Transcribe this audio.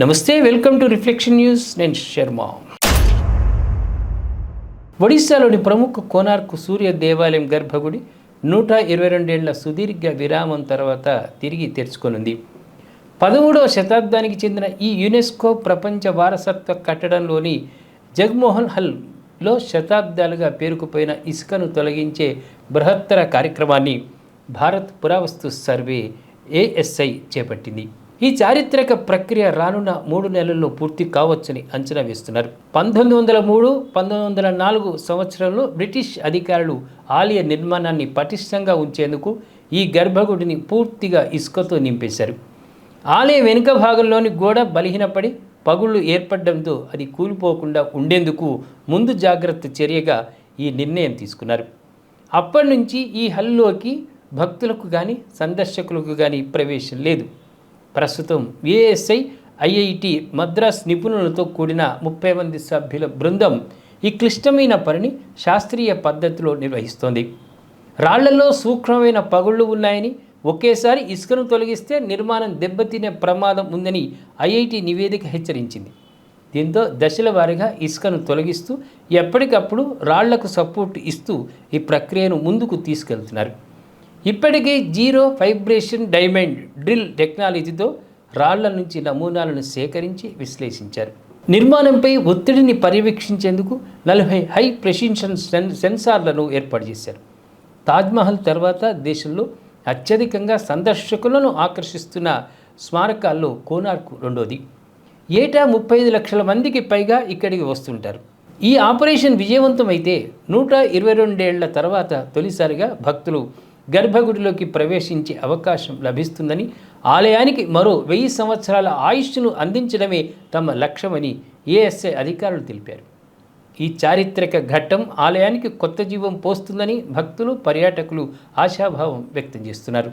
నమస్తే welcome to reflection news. నేను శర్మ. ఒడిశాలోని ప్రముఖ కోనార్క్ సూర్య దేవాలయం గర్భగుడి నూట ఇరవై రెండేళ్ళ సుదీర్ఘ విరామం తర్వాత తిరిగి తెరుచుకొనుంది. పదమూడవ శతాబ్దానికి చెందిన ఈ యునెస్కో ప్రపంచ వారసత్వ కట్టడంలోని జగ్మోహన్ హల్లో శతాబ్దాలుగా పేరుకుపోయిన ఇసుకను తొలగించే బృహత్తర కార్యక్రమాన్ని భారత్ పురావస్తు సర్వే ఏఎస్ఐ చేపట్టింది. ఈ చారిత్రక ప్రక్రియ రానున్న మూడు నెలల్లో పూర్తి కావచ్చని అంచనా వేస్తున్నారు. పంతొమ్మిది వందల మూడు పంతొమ్మిది వందల నాలుగు సంవత్సరంలో బ్రిటిష్ అధికారులు ఆలయ నిర్మాణాన్ని పటిష్టంగా ఉంచేందుకు ఈ గర్భగుడిని పూర్తిగా ఇసుకతో నింపేశారు. ఆలయ వెనుక భాగంలోని గోడ బలహీనపడి పగుళ్ళు ఏర్పడడంతో అది కూలిపోకుండా ఉండేందుకు ముందు జాగ్రత్త చర్యగా ఈ నిర్ణయం తీసుకున్నారు. అప్పటి నుంచి ఈ హల్లోకి భక్తులకు కానీ సందర్శకులకు కానీ ప్రవేశం లేదు. ప్రస్తుతం ఏఎస్ఐ ఐఐటి మద్రాస్ నిపుణులతో కూడిన ముప్పై మంది సభ్యుల బృందం ఈ క్లిష్టమైన పనిని శాస్త్రీయ పద్ధతిలో నిర్వహిస్తోంది. రాళ్ళలో సూక్ష్మమైన పగుళ్ళు ఉన్నాయని ఒకేసారి ఇసుకను తొలగిస్తే నిర్మాణం దెబ్బతినే ప్రమాదం ఉందని ఐఐటి నివేదిక హెచ్చరించింది. దీంతో దశల వారీగా ఇసుకను తొలగిస్తూ ఎప్పటికప్పుడు రాళ్ళకు సపోర్ట్ ఇస్తూ ఈ ప్రక్రియను ముందుకు తీసుకెళ్తున్నారు. ఇప్పటికే జీరో ఫైబ్రేషన్ డైమండ్ డ్రిల్ టెక్నాలజీతో రాళ్ళ నుంచి నమూనాలను సేకరించి విశ్లేషించారు. నిర్మాణంపై ఒత్తిడిని పర్యవేక్షించేందుకు నలభై హై ప్రెసిషన్ సెన్ సెన్సార్లను ఏర్పాటు చేశారు. తాజ్మహల్ తర్వాత దేశంలో అత్యధికంగా సందర్శకులను ఆకర్షిస్తున్న స్మారకాల్లో కోనార్కు రెండోది. ఏటా ముప్పై ఐదు లక్షల మందికి పైగా ఇక్కడికి వస్తుంటారు. ఈ ఆపరేషన్ విజయవంతమైతే నూట ఇరవై రెండేళ్ళ తర్వాత తొలిసారిగా భక్తులు గర్భగుడిలోకి ప్రవేశించే అవకాశం లభిస్తుందని ఆలయానికి మరో వెయ్యి సంవత్సరాల ఆయుష్ను అందించడమే తమ లక్ష్యమని ఏఎస్ఐ అధికారులు తెలిపారు. ఈ చారిత్రక ఘట్టం ఆలయానికి కొత్త జీవం పోస్తుందని భక్తులు పర్యాటకులు ఆశాభావం వ్యక్తం చేస్తున్నారు.